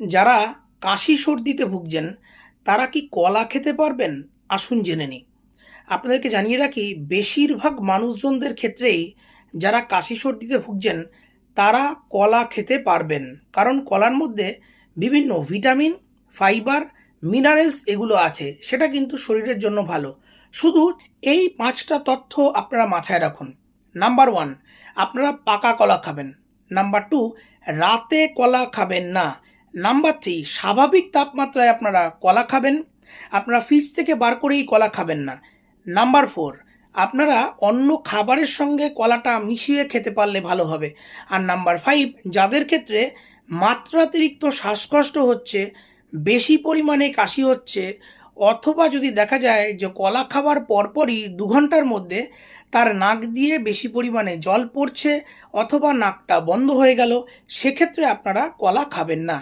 যারা কাশি সর্দিতে ভুগছেন, তারা কি কলা খেতে পারবেন? আসুন জেনে নিই। আপনাদেরকে জানিয়ে রাখি, বেশিরভাগ মানুষজনদের ক্ষেত্রেই যারা কাশি সর্দিতে ভুগছেন, তারা কলা খেতে পারবেন। কারণ কলার মধ্যে বিভিন্ন ভিটামিন, ফাইবার, মিনারেলস এগুলো আছে। সেটা কিন্তু শরীরের জন্য ভালো। শুধু এই পাঁচটা তথ্য আপনারা মাথায় রাখুন। নাম্বার ওয়ান, আপনারা পাকা কলা খাবেন। নাম্বার টু, রাতে কলা খাবেন না। নাম্বার থ্রি স্বাভাবিক তাপমাত্রায় আপনারা কলা খাবেন। আপনারা ফ্রিজ থেকে বার করেই কলা খাবেন না। নাম্বার ফোর আপনারা অন্য খাবারের সঙ্গে কলাটা মিশিয়ে খেতে পারলে ভালো হবে। আর নাম্বার ফাইভ যাদের ক্ষেত্রে মাত্রাতিরিক্ত শ্বাসকষ্ট হচ্ছে, বেশি পরিমাণে কাশি হচ্ছে, অথবা যদি দেখা যায় যে কলা খাবার পরপরই দু ঘণ্টার মধ্যে তার নাক দিয়ে বেশি পরিমাণে জল পড়ছে অথবা নাকটা বন্ধ হয়ে গেল, সেক্ষেত্রে আপনারা কলা খাবেন না।